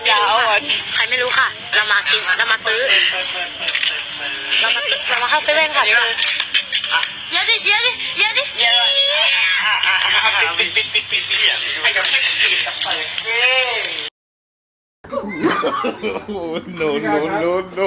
ไม่รู้ค่ะใครไม่รู้ค่ะ เรามากินเรามาซื้อ เรามาซื้อเรามาเข้าเซเว่นค่ะซื้อเยอะดิเยอะดิเยอะดิเยอะปิดปิดปิดปิดปิดให้กับปิดปิดกับเปิดเย้ no, no, no, no.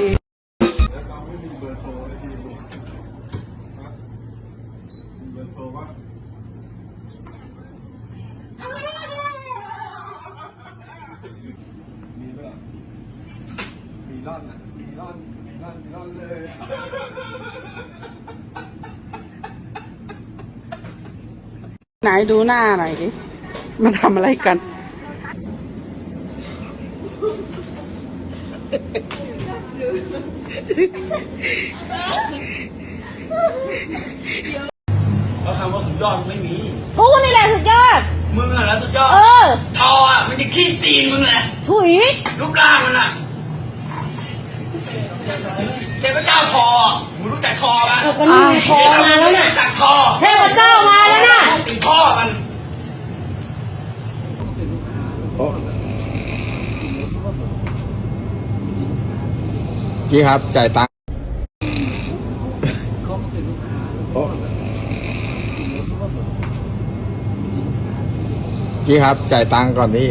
มีร่อนอะมีร่อนมีร่อนมีร่อนเลยไหนดูหน้าหน่อยดิมันทำอะไรกันเราทำว่าสุดยอดไม่มีพวกนี่แหละสุดยอด มึงอะแล้วสุดยอดเออ ทออะมันจะขี้ตีนมึงแหละถุย รูปร่างมันอะ เทพเจ้าทอมึงรู้จักทอปะเราก็มีคอมาแล้วน่ะรู้จักทอเทพเจ้ามาแล้วน่ะ ตีพ่อมัน พี่ครับ จ่ายตังค์โอ้พี่ครับ จ่ายตังค์ก่อนพี่